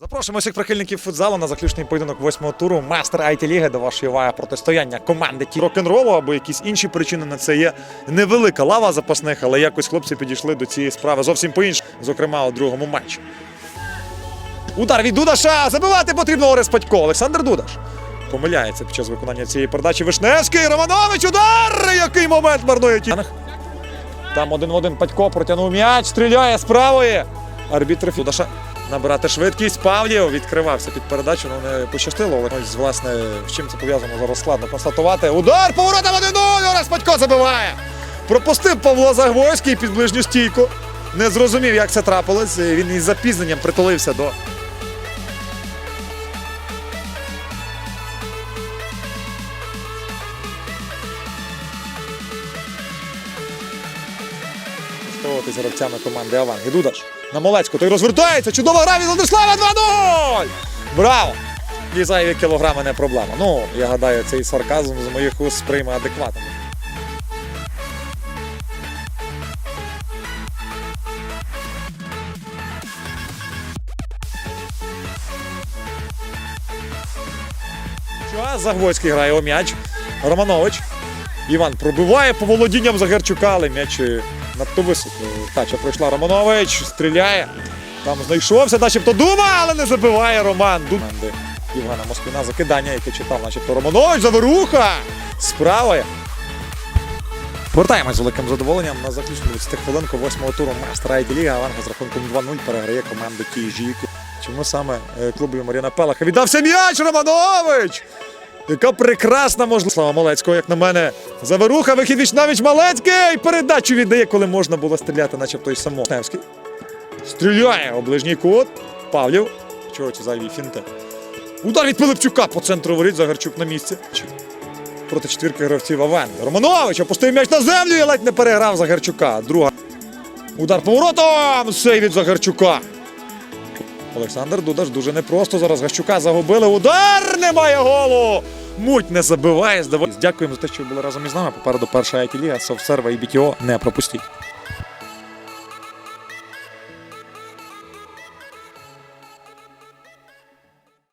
Запрошуємо всіх прихильників футзалу на заключний поєдинок восьмого туру мастер IT ліги до вашої уваги протистояння команди ті рок-н-ролу або якісь інші причини на це є. Невелика лава запасних, але якось хлопці підійшли до цієї справи зовсім по-іншому, зокрема у другому матчі. Удар від Дудаша! Забивати потрібно Орес Патько. Олександр Дудаш. Помиляється під час виконання цієї передачі Вишневський. Романович. Удар! Який момент марнує ті. Там один в один Патько протягнув м'яч, стріляє з правої. Арбітр Фудаша набирати швидкість. Павлів відкривався під передачу, але не пощастило. Але ось, власне, з чим це пов'язано зараз складно констатувати. Удар поворотом 1-0! Орес Патько забиває. Пропустив Павло Загвойський під ближню стійку. Не зрозумів, як це трапилось. Він із запізненням притулився до Спроводитися гравцями команди Аванг. І Дудаш на Молецьку. Той розвертається. Чудова гра від Владислава 2-0! Браво! І зайві кілограми не проблема. Ну, я гадаю, цей сарказм з моїх уст сприйме адекватно. Загвоцький грає у м'яч. Романович. Іван пробиває по володінням Загерчука, але м'яч е, надто високо. Тача пройшла Романович, стріляє. Там знайшовся, начебто дума, але не забиває Роман. Команди Євгена Москвина закидання, яке читав, начебто Романович, заверуха! Справа. Повертаємось з великим задоволенням на заключну 20 хвилинку восьмого туру майстра Ліга. Аванга з рахунком 2-0 переграє команду Київжі. Чому саме е, клубові Маріна Пелаха віддався м'яч Романович! Яка прекрасна можливість. Слава Малецького, як на мене. Заверуха, вихід Вічнавіч Малецький! Передачу віддає, коли можна було стріляти, начебто й само. Невський. Стріляє у ближній кут. Павлів. Чого ці зайві фінти? Удар від Пилипчука по центру воріт. Загарчук на місці. Проти четвірки гравців Авен. Романович опустив м'яч на землю і ледь не переграв Загарчука. Друга. Удар поворотом! Сей від Загарчука. Олександр Дудаш дуже непросто. Зараз Гащука загубили. Удар! Немає голу! Муть не забиває. Здавалось. Дякуємо за те, що ви були разом із нами. Попереду перша IT ліга, софтсерва і BTO. Не пропустіть.